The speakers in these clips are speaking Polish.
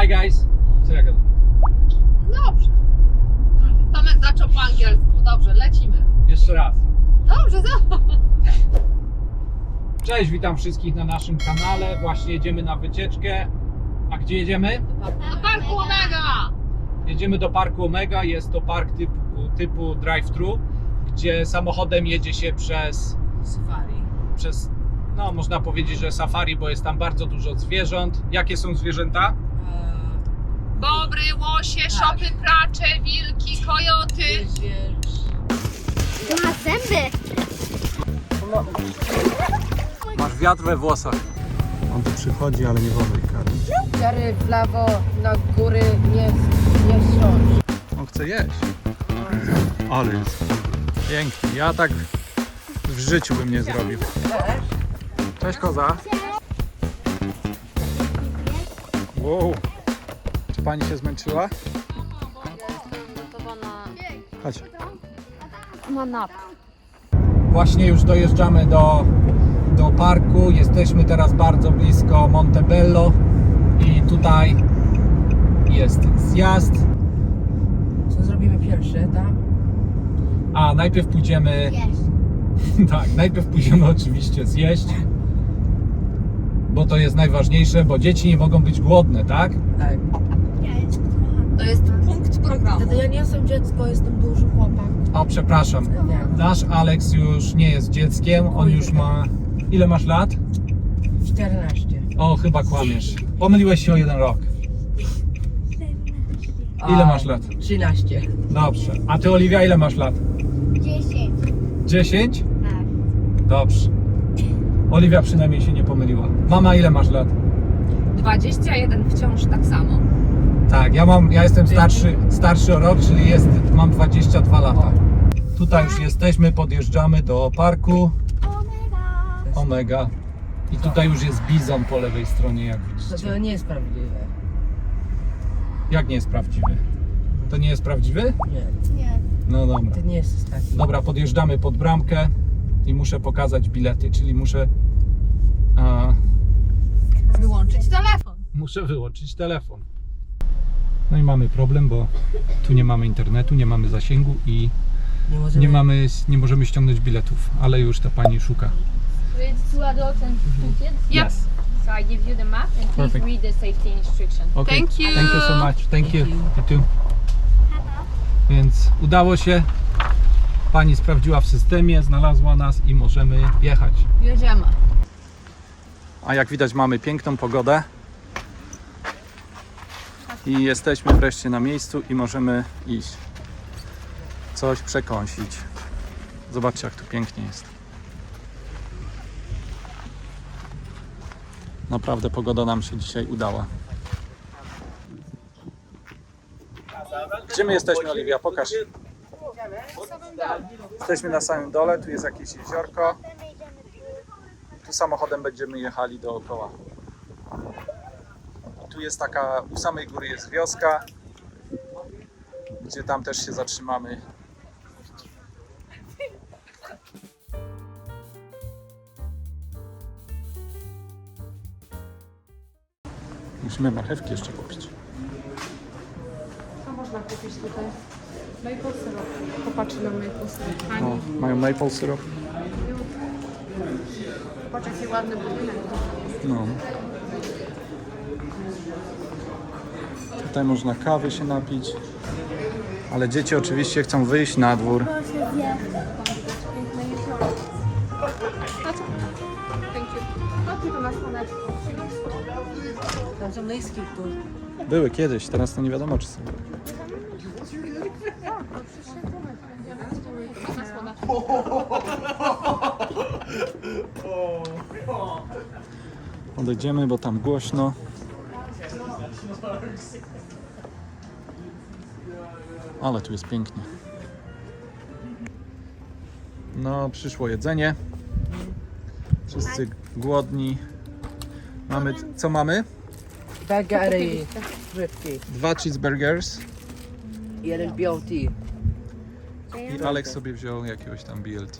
Hi guys. Co ja gadam? Dobrze. Tomek zaczął po angielsku. Dobrze, lecimy. Jeszcze raz. Dobrze, za. Cześć, witam wszystkich na naszym kanale. Właśnie jedziemy na wycieczkę. A gdzie jedziemy? Do parku Omega! Jedziemy do parku Omega. Jest to park typu, typu drive-thru, gdzie samochodem jedzie się przez, Safari. przez, no można powiedzieć, że safari, bo jest tam bardzo dużo zwierząt. Jakie są zwierzęta? Bobry, łosie, szopy, pracze, wilki, kojoty. Ma zęby. Masz wiatr we włosach. On tu przychodzi, ale nie wolno ich karmić. W lewo, na góry, nie, nie wsiąść. On chce jeść. Ale jest. Pięknie. Ja tak w życiu bym nie zrobił. Cześć koza. Wow. Czy pani się zmęczyła? Chodź. Ma nap. Właśnie już dojeżdżamy do, do parku. Jesteśmy teraz bardzo blisko Montebello i tutaj jest zjazd. Co zrobimy pierwsze, tak? A najpierw pójdziemy. Tak, najpierw pójdziemy oczywiście zjeść. Bo to jest najważniejsze, bo dzieci nie mogą być głodne, tak? Tak. To jest punkt programu. Wtedy ja nie jestem dziecko, jestem duży chłopak. O, przepraszam. Nie. Nasz Alex już nie jest dzieckiem, on już ma. Ile masz lat? 14. O, chyba kłamiesz. Pomyliłeś się o jeden rok. Ile masz lat? 13. Dobrze. A ty, Oliwia, ile masz lat? 10. 10? Tak. Dobrze. Oliwia przynajmniej się nie pomyliła. Mama, ile masz lat? 21 wciąż tak samo. Tak, ja mam, ja jestem starszy, starszy o rok, czyli jest, mam 22 lata. Tutaj już jesteśmy, podjeżdżamy do parku Omega. Omega. I tutaj już jest bizon po lewej stronie, jak To, widzicie. to nie jest prawdziwe. Jak nie jest prawdziwy? To nie jest prawdziwy? Nie, Nie. No dobra. to nie jest taki. Dobra, podjeżdżamy pod bramkę i muszę pokazać bilety, czyli muszę, a, Wyłączyć telefon. muszę wyłączyć telefon. No i mamy problem, bo tu nie mamy internetu, nie mamy zasięgu i Nie możemy... nie mamy, nie możemy ściągnąć biletów, ale już ta pani szuka. It's two adults and two kids. Yes. So I give you the map and please Perfect. read the safety instruction. Okay. Thank you. Thank you so much. Thank you. Thank You too. Więc udało się. Pani sprawdziła w systemie, znalazła nas i możemy jechać. Jedziemy. A jak widać mamy piękną pogodę. I jesteśmy wreszcie na miejscu i możemy iść. Coś przekąsić. Zobaczcie jak tu pięknie jest. Naprawdę pogoda nam się dzisiaj udała. Gdzie my jesteśmy, Oliwia? Pokaż. Jesteśmy na samym dole, tu jest jakieś jeziorko. Tu samochodem będziemy jechali dookoła. Tu jest taka, u samej góry jest wioska, gdzie tam też się zatrzymamy. Musimy marchewki jeszcze kupić. Co można kupić tutaj? Maple syrup. Popatrz na maple syrup. Fajnie. No, mają maple syrup. Patrz jaki ładny budynek. No. Tutaj można kawy się napić. Ale dzieci oczywiście chcą wyjść na dwór. Tam są. Były kiedyś, teraz to nie wiadomo czy są. Odejdziemy, bo tam głośno. Ale tu jest pięknie. No, przyszło jedzenie. Wszyscy głodni. Mamy, co mamy? Burgery, frytki. Dwa cheeseburgers. Jeden BLT. I Alex sobie wziął jakiegoś tam BLT.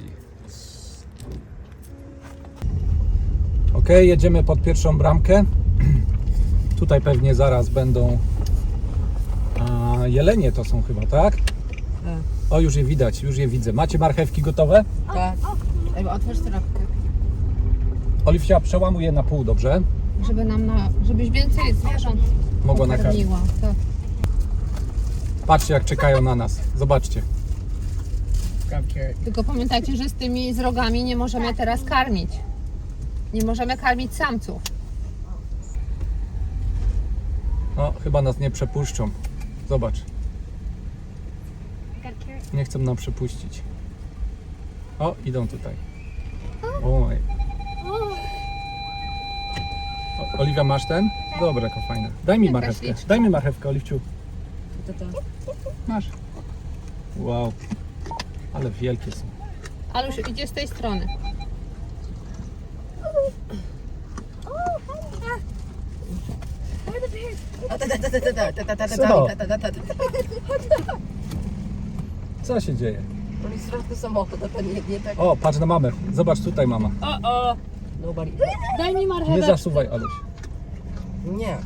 Ok, jedziemy pod pierwszą bramkę. Tutaj pewnie zaraz będą jelenie to są chyba, tak? O, już je widać, już je widzę. Macie marchewki gotowe? Tak. Ej, Otwórz torebkę. Oliwcia przełamuje na pół, dobrze? Żeby nam na, żebyś więcej zwierząt Mogła nakarmić. pokarmiła. Tak. Patrzcie jak czekają na nas. Zobaczcie. Tylko pamiętajcie, że z tymi z rogami nie możemy teraz karmić. Nie możemy karmić samców. No, chyba nas nie przepuszczą. Zobacz. Nie chcą nam przepuścić. O, idą tutaj. Oj. O, Oliwia, masz ten? Dobra, jaka fajna. Daj mi marchewkę. Daj mi marchewkę, Oliwciu. To to. Masz. Wow. Ale wielkie są. Ale już idzie z tej strony. Co się dzieje? To jest straszny samochód, a nie, nie tak. O, patrz na mamę. Zobacz tutaj, mama. O, o! Nobody. Daj mi Nie marchewę. zasuwaj, Oluś. Nie.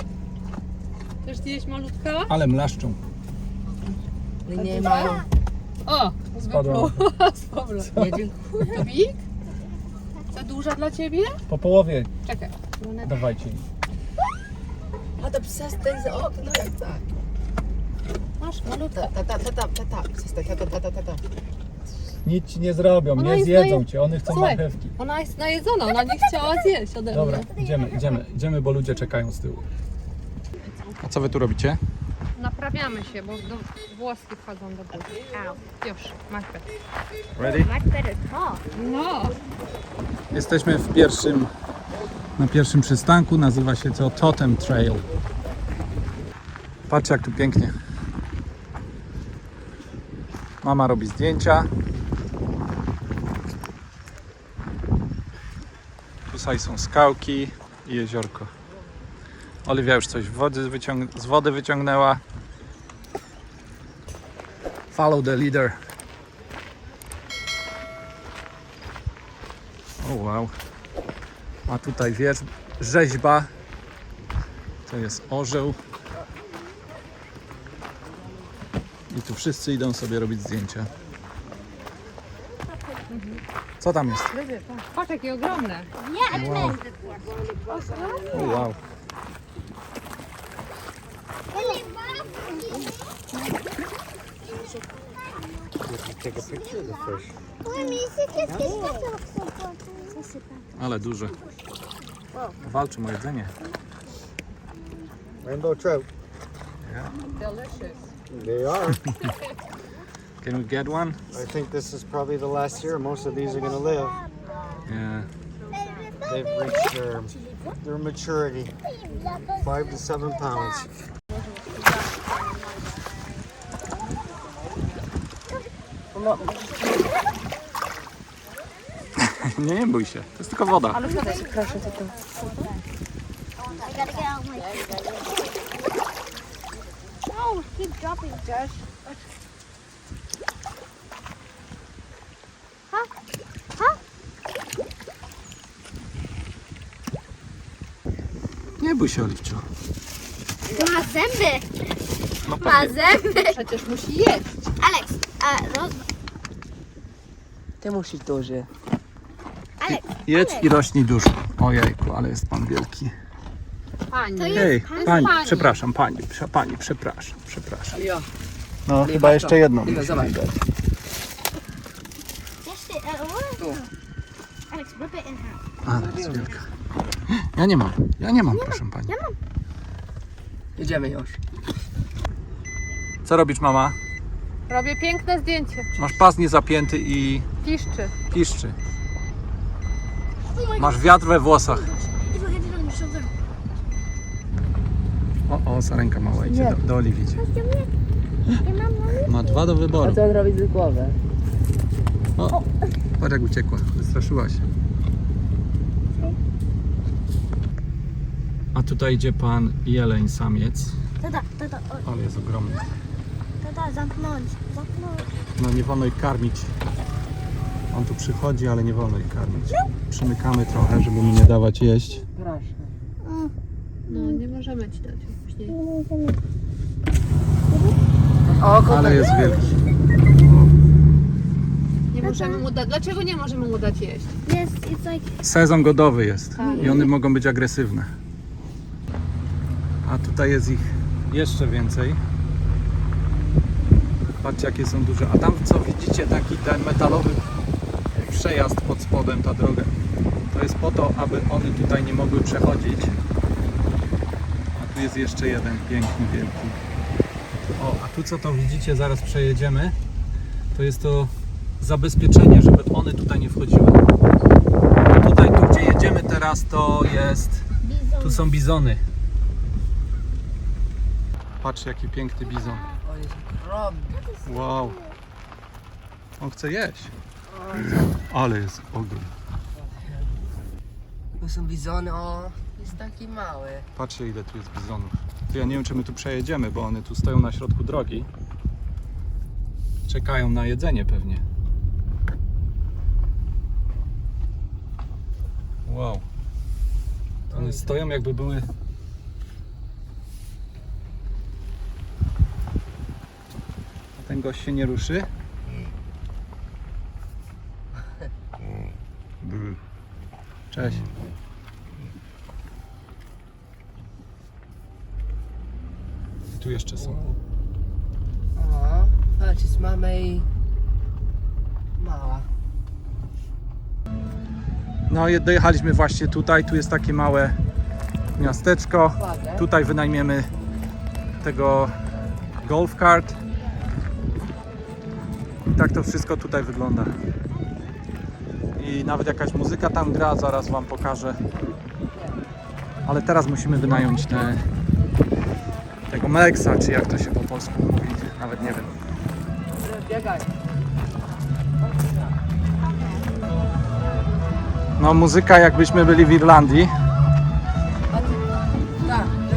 Chcesz zjeść malutka? Ale mlaszczą. Nie mają. O! Spadła. Nie dziękuję. To big? Za duża dla ciebie? Po połowie Czekaj. dawajcie im. A to przestań za okno jak tak. Masz Ta, ta, ta, ta, ta, ta, ta. Przestań, ta, ta, ta, ta, ta, ta. Nic ci nie zrobią, Ona nie jest zjedzą naje- cię, one chcą Słuchaj. marchewki. Ona jest najedzona, ona nie chciała zjeść ode Dobra, mnie. idziemy, idziemy, idziemy, idziemy, bo ludzie czekają z tyłu. A co wy tu robicie? Naprawiamy się, bo do, włoski wchodzą do góry. Już, markę. Ready? Much better talk. No! Jesteśmy w pierwszym, na pierwszym przystanku, nazywa się to Totem Trail. Patrz jak tu pięknie. Mama robi zdjęcia. Tutaj są skałki i jeziorko. Oliwia już coś wody z wody wyciągnęła. Follow the leader. O wow. A tutaj wiersz, rzeźba. To jest orzeł. I tu wszyscy idą sobie robić zdjęcia. Co tam jest? Patrz jakie ogromne. Yeah, I've Wow. Been before. O wow. Ale duże. Walczą o jedzenie. Rainbow trout. Delicious. They are. Can we get one? I think this is probably the last year most of these are going to live. Yeah. They've reached their, their maturity. Five to seven pounds. Nie, nie bój się. To jest tylko woda. Gotta get out my. No, keep dropping, Josh. Huh? Huh? Nie bój się, Oliwciu. Ma zęby. No Ma pewnie. zęby. Przecież musi jeść. Alex, a roz... Ty musisz duży. Alex, Jedz i rośnij dużo. Ojejku, ale jest pan wielki. Pani. To jest- Hej, pani, pani. przepraszam, pani, prze- pani, przepraszam, przepraszam. Ja. No, chyba jeszcze jedną. Ile, musimy zobacz. dać. Uh? Alex, rip it in half. Ale jest wielka. Ja nie mam, ja nie mam, proszę pani. Jedziemy już. Co robisz, mama? Robię piękne zdjęcie. Masz pas niezapięty i Piszczy. piszczy. Masz wiatr we włosach. On. O, o, sarenka mała idzie do, do Oliwii. idzie. Ma dwa do wyboru. co on robi z głową? O, patrz jak uciekła, wystraszyła się. A tutaj idzie pan jeleń samiec, Tata, tata, o, ale jest ogromny. tata, zamknąć, zamknąć. No nie wolno ich karmić. On tu przychodzi, ale nie wolno ich karmić. Przymykamy trochę, żeby mu nie dawać jeść. Proszę. No, nie możemy ci dać później. O. Ale jest wielki. Nie możemy mu dać. Dlaczego nie możemy mu dać jeść? Yes, it's like Sezon godowy jest Tak. i one mogą być agresywne. A tutaj jest ich jeszcze więcej. Patrzcie jakie są duże. A tam co widzicie taki ten metalowy przejazd pod spodem, ta droga. To jest po to, aby one tutaj nie mogły przechodzić. A tu jest jeszcze jeden piękny, wielki. O, a tu co to widzicie, zaraz przejedziemy. To jest to zabezpieczenie, żeby one tutaj nie wchodziły. Tutaj, tu gdzie jedziemy teraz, to jest. Tu są bizony. Patrz, jaki piękny bizon. O, jest ogromny. Wow. On chce jeść. Ale jest ogrom. Tu są bizony, o, jest taki mały. Patrzcie, ile tu jest bizonów. To ja nie wiem, czy my tu przejedziemy, bo one tu stoją na środku drogi. Czekają na jedzenie pewnie. Wow. One stoją jakby były... A ten gość się nie ruszy? Cześć. I tu jeszcze są. O, patrz, jest mama i mała. No i dojechaliśmy właśnie tutaj. Tu jest takie małe miasteczko. Ładne. Tutaj wynajmiemy tego golf cart. I tak to wszystko tutaj wygląda. I nawet jakaś muzyka tam gra, zaraz Wam pokażę. Ale teraz musimy wynająć te, tego Meleksa, czy jak to się po polsku mówi, nawet nie wiem. Biegaj. No muzyka jakbyśmy byli w Irlandii.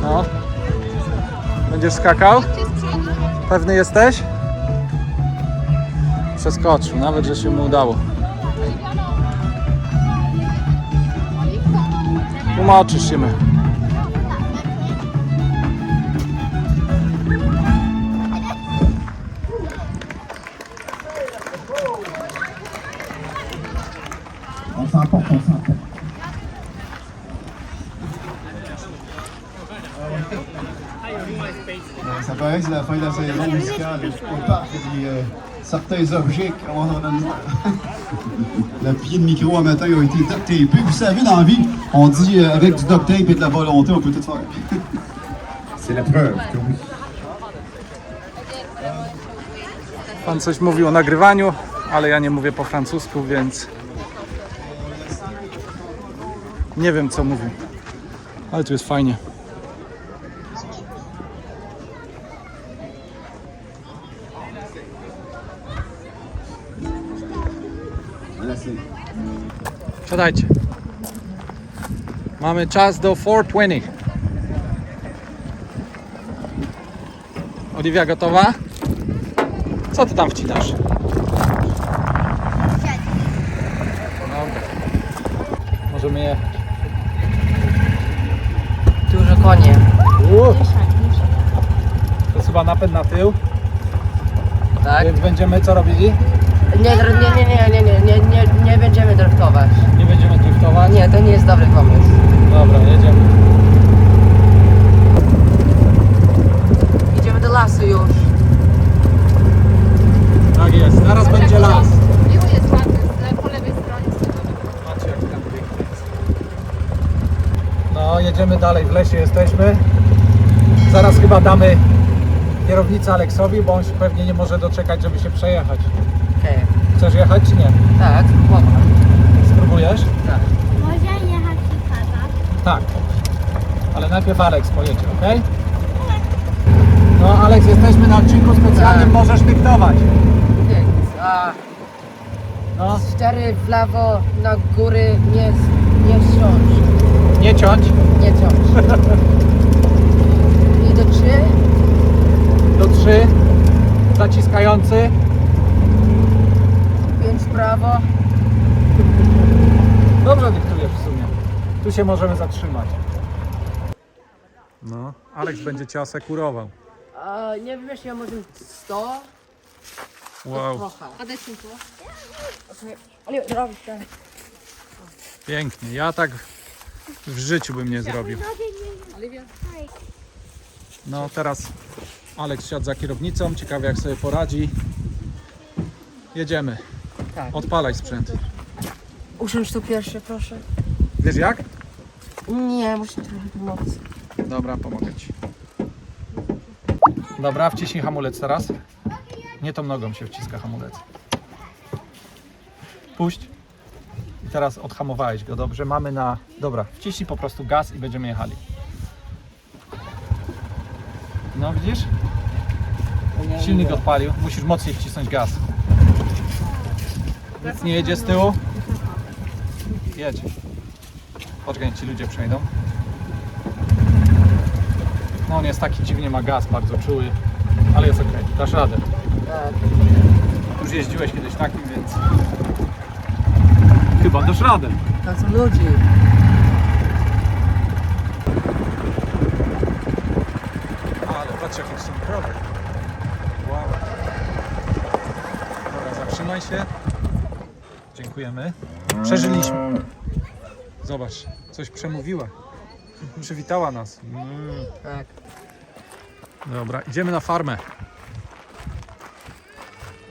No. Będziesz skakał? Pewny jesteś? Przeskoczył, nawet że się mu udało. Tłumaczysz się my. On s'emporte, on s'emporte. Euh, Ça paraît que c'est la fin de la saison musicale. Au parc, il y a des, euh, certains objets qui ont on a- Le pied de micro un matin a été duct tapé. Vous savez, dans la vie, on dit euh, avec du duct tape et de la volonté, on peut tout faire. C'est la preuve oui. Pan coś mówił o nagrywaniu, ale ja nie mówię po francusku, więc nie wiem co mówił. Ale tu jest fajnie. Siadajcie. Mamy czas do 4.20. Oliwia gotowa? Co ty tam wcinasz? Dobra. Możemy jechać. Dużo konie. To jest chyba napęd na tył, Tak? więc będziemy co robili? Nie, dr- nie, nie, nie, nie, nie, nie, nie, nie będziemy driftować. Nie będziemy driftować? Nie, to nie jest dobry pomysł. Dobra, jedziemy. Idziemy do lasu już. Tak jest, zaraz będzie las. Miły jest pan z- po lewej stronie. Patrzcie jak tam pięknie jest. No, jedziemy dalej, w lesie jesteśmy. Zaraz chyba damy kierownicę Aleksowi, bo on się pewnie nie może doczekać, żeby się przejechać. Chcesz jechać czy nie? Tak, spróbować. Spróbujesz? Tak. Może jechać i kazać. Tak. Ale najpierw Aleks pojedzie, ok? No, Aleks, jesteśmy na odcinku specjalnym, Tak. możesz dyktować. Więc, a No, cztery w lewo, na góry, nie, nie wsiąść. nie ciąć. Nie ciąć. I do trzy. Do 3. Zaciskający. Prawo. Dobrze dyktujesz w sumie. Tu się możemy zatrzymać. Alex będzie cię asekurował. E, nie wiem, jeśli ja może 100, Wow, trochę. Odejdź tu. Ale robisz tak. pięknie. Ja tak w życiu bym nie zrobił. Oliwia. No teraz Alex siadł za kierownicą, ciekawe jak sobie poradzi. Jedziemy. Tak. Odpalaj sprzęt. Usiądź tu pierwszy, proszę. Wiesz jak? Nie, muszę trochę pomocy. Dobra, pomogę ci. Dobra, wciśnij hamulec teraz. Nie tą nogą się wciska hamulec. Puść. I teraz odhamowałeś go, dobrze? Mamy na... Dobra, wciśnij po prostu gaz i będziemy jechali. No widzisz? Silnik odpalił. Musisz mocniej wcisnąć gaz. Nic nie jedzie z tyłu? Jedź. Poczekaj, ci ludzie przejdą. No on jest taki dziwnie, ma gaz bardzo czuły, ale jest ok, dasz radę. Tak. Już jeździłeś kiedyś takim, więc chyba dasz radę. To są ludzie. Ale patrz jakie są krowy. Wow. Dobra, zatrzymaj się. Dziękujemy. Przeżyliśmy. Zobacz, coś przemówiła. Przywitała nas. Mm. Tak. Dobra, idziemy na farmę.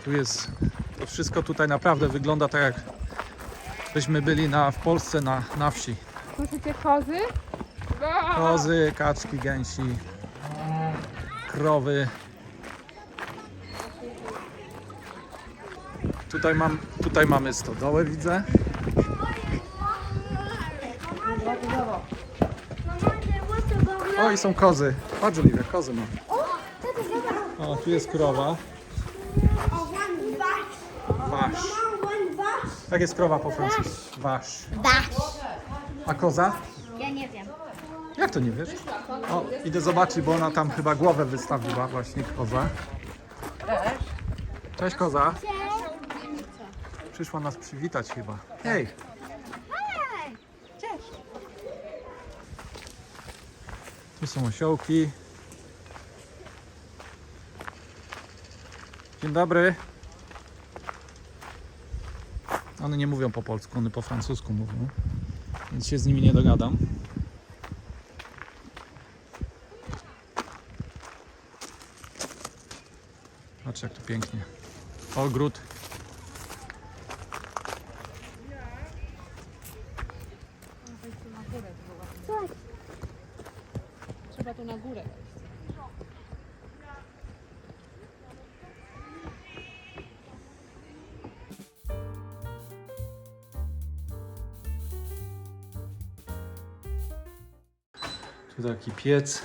Tu jest, to wszystko tutaj naprawdę wygląda tak jak byśmy byli na, w Polsce na, na wsi. Słyszycie kozy? Kozy, kaczki, gęsi, krowy. Tutaj, mam, tutaj mamy stodołę, widzę. O, i są kozy. Patrz, Oliwia, kozy mam. O, tu jest krowa. Wasz. Jak jest krowa po francusku? Wasz. A koza? Ja nie wiem. Jak to nie wiesz? O, idę zobaczyć, bo ona tam chyba głowę wystawiła właśnie, koza. Cześć koza. Przyszła nas przywitać chyba. Hej. Tu są osiołki. Dzień dobry. One nie mówią po polsku, one po francusku mówią. Więc się z nimi nie dogadam. Patrz jak tu pięknie. Ogród. Tu taki piec.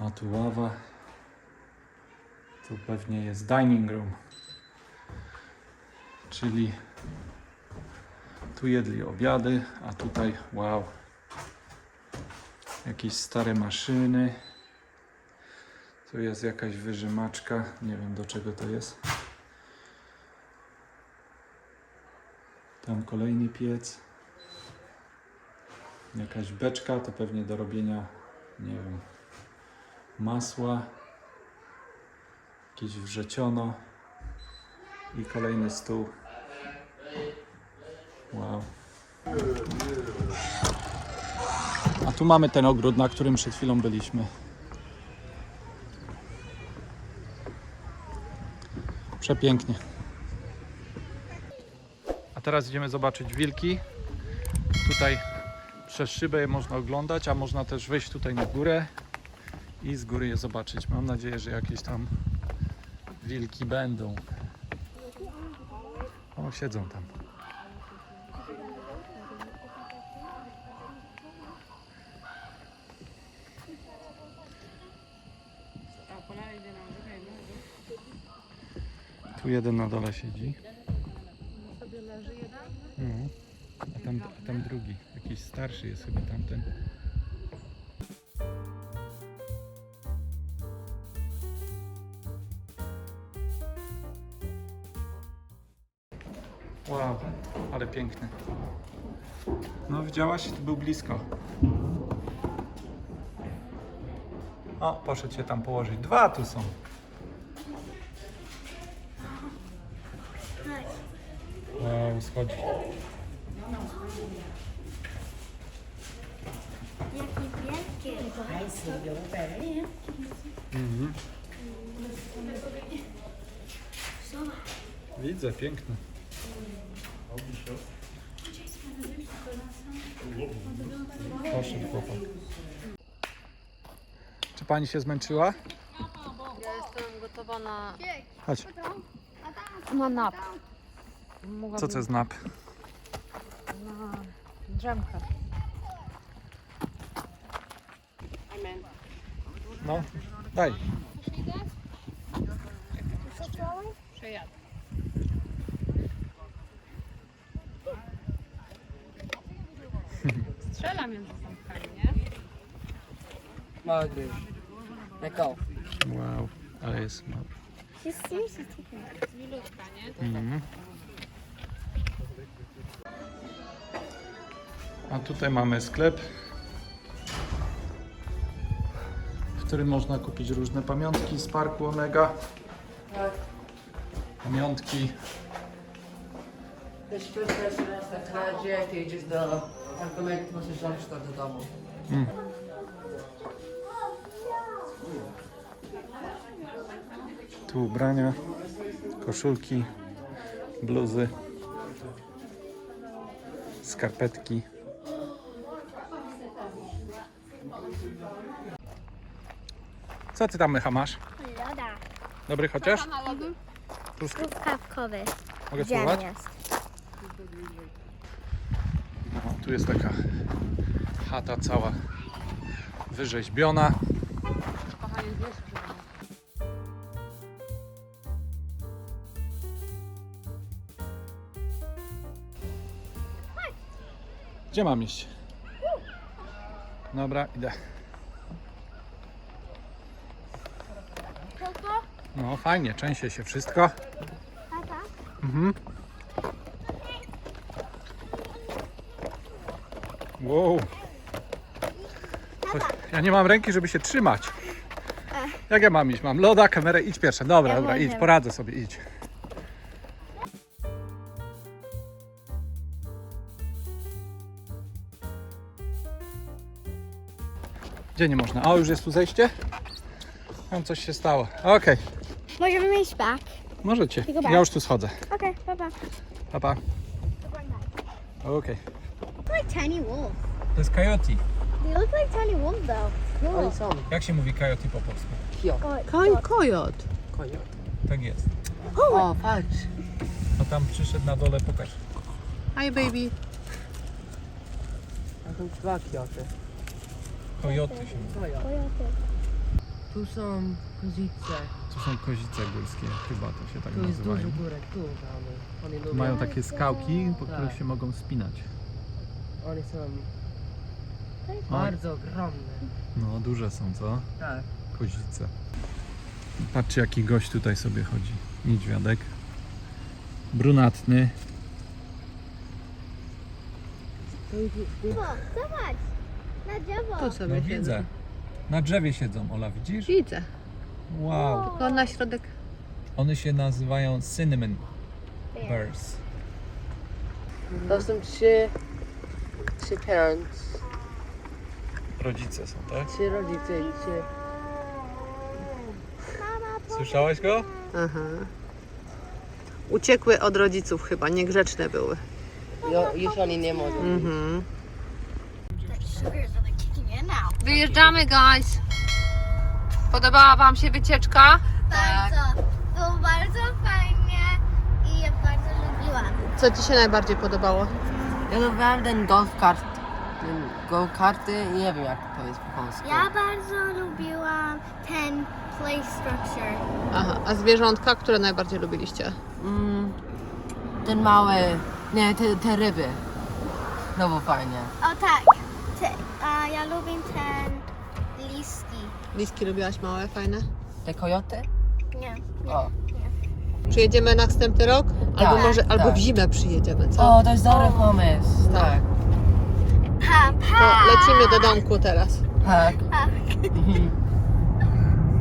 A tu ława. Tu pewnie jest dining room. Czyli tu jedli obiady, a tutaj wow. Jakieś stare maszyny. Tu jest jakaś wyżymaczka. Nie wiem do czego to jest. Tam kolejny piec. Jakaś beczka, to pewnie do robienia, nie wiem, masła. Jakieś wrzeciono. I kolejny stół. Wow. A tu mamy ten ogród, na którym przed chwilą byliśmy. Przepięknie. A teraz idziemy zobaczyć wilki. Tutaj przez szybę je można oglądać, a można też wejść tutaj na górę i z góry je zobaczyć. Mam nadzieję, że jakieś tam wilki będą. O, siedzą tam. Tu jeden na dole siedzi. No. A tam, a tam drugi, jakiś starszy jest chyba tamten. Wow, ale piękny. No widziałaś? To był blisko. O, poszedł się tam położyć. Dwa tu są. Wow, schodzi. Jakie wielkie. Mhm. Widzę, piękne. Poszedł chłopak. Czy pani się zmęczyła? Ja jestem gotowa na, Chodź. na nap. Co to jest nap? na drzemkę. No, daj. Przejadę. Strzela między zamkami, nie? Mogę. Na go. Wow, ale jest taking it. Milutka, nie? Mhm. A tutaj mamy sklep, którym można kupić różne pamiątki z parku Omega. Pamiątki. Jeśli ktoś to idziesz do argumentu, możesz zabrać to do domu. Tu ubrania, koszulki, bluzy, skarpetki. Co ty tam Mycha masz? Loda. Dobry chociaż? Truskawkowy. Mogę spróbować? No, tu jest taka chata cała wyrzeźbiona. Kochanie, wiesz, że Gdzie mam iść? Dobra, idę. No fajnie, częsie się wszystko. Tata? Mhm. Wow. Coś, ja nie mam ręki, żeby się trzymać. Jak ja mam iść? Mam loda, kamerę, idź pierwsza. Dobra, Ja dobra, idź, poradzę sobie, idź. Gdzie nie można? O, już jest tu zejście? Tam coś się stało. Okej, Możemy iść back. możecie. Tylko back. Ja już tu schodzę. Okay, bye bye. Pa, pa. Okej. Like tiny wolves. To jest coyote. They look like tiny wolves though. Oni są. Jak się mówi coyote po polsku? Koj, kojot. Koniec. Tak jest. O, patrz. A tam przyszedł na dole, pokaż. Hi baby. A są dwa kioty. Kojoty się mówi. Tu są kozice. Tu są kozice górskie, chyba to się tak Tu jest nazywają. dużo górek, tu mamy. Oni lubią. Mają takie skałki, po Tak. których się mogą spinać. Oni są bardzo ogromne. no duże są, co? Tak. Kozice. Patrzcie jaki gość tutaj sobie chodzi. Niedźwiadek. Brunatny. Zobacz. Na drzewo. Tu sobie No siedzę. widzę. Na drzewie siedzą, Ola, widzisz? Widzę. Wow. To na środek. One się nazywają cinnamon bears. To są trzy, trzy parents, Rodzice są, tak? trzy rodzice i trzy. Słyszałeś go? Aha. Uciekły od rodziców chyba, niegrzeczne były. Jo, już oni nie mogą. Mhm. Wyjeżdżamy, guys. Podobała Wam się wycieczka? Bardzo. Było bardzo fajnie i ja bardzo lubiłam. Co Ci się najbardziej podobało? Ja lubiłem ten golf kart. Ten golf karty, nie wiem jak to jest po polsku. Ja bardzo lubiłam ten play structure. Aha, a zwierzątka, które najbardziej lubiliście? Mm, ten mały, nie, te, te ryby. No bo fajnie. O tak. Te, a ja lubię ten liski. Liski lubiłaś małe, fajne? Te kojoty? Nie. O. Przyjedziemy następny rok? Albo Tak, może, albo tak. w zimę przyjedziemy, co? O, to jest dobry pomysł. Tak. Pa, To pa. lecimy do domku teraz. Tak. Tak.